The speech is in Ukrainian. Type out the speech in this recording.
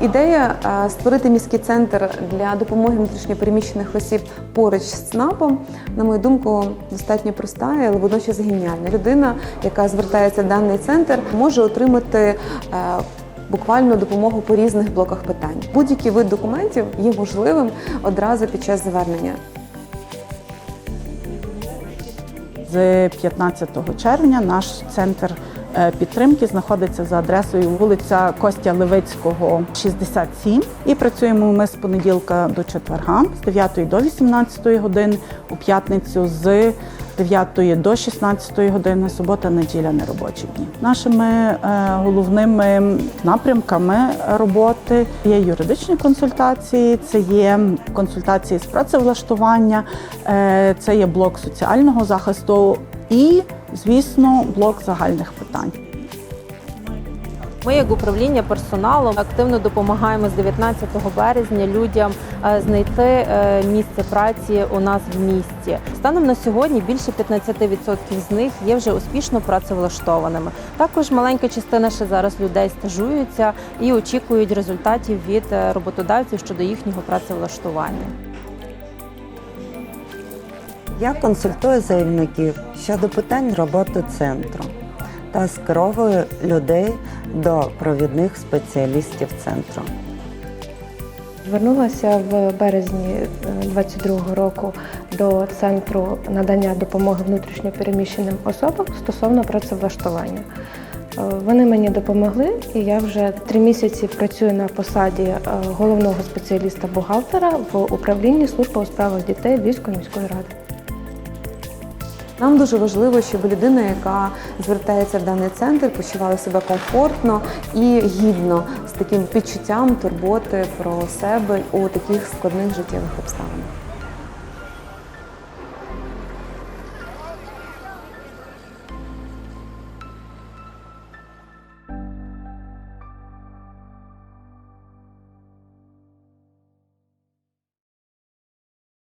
Ідея е, створити міський центр для допомоги внутрішньопереміщених осіб поруч з ЦНАПом, на мою думку, достатньо проста, але водночас геніальна. Людина, яка звертається в даний центр, може отримати. е, Буквально допомогу по різних блоках питань. Будь-який вид документів є можливим одразу під час звернення. З 15 червня наш центр підтримки знаходиться за адресою вулиця Костя Левицького, 67. І працюємо ми з понеділка до четверга, з 9 до 18 години, у п'ятницю з 9 до 16 години, субота, неділя, неробочі дні. Нашими е, головними напрямками роботи є юридичні консультації, це є консультації з працевлаштування, е, це є блок соціального захисту і, звісно, блок загальних питань. Ми, як управління персоналом, активно допомагаємо з 19 березня людям е, знайти е, місце праці у нас в місті. Станом на сьогодні більше 15% з них є вже успішно працевлаштованими. Також маленька частина ще зараз людей стажуються і очікують результатів від е, роботодавців щодо їхнього працевлаштування. Я консультую заявників щодо питань роботи центру та скеровую людей до провідних спеціалістів центру. Звернулася в березні 22-го року до центру надання допомоги внутрішньопереміщеним особам стосовно працевлаштування. Е, Вони мені допомогли, і я вже три місяці працюю на посаді е, головного спеціаліста бухгалтера в управлінні служби у справах дітей Львівської міської ради. Нам дуже важливо, щоб людина, яка звертається в даний центр, почувала себе комфортно і гідно з таким відчуттям турботи про себе у таких складних життєвих обставинах.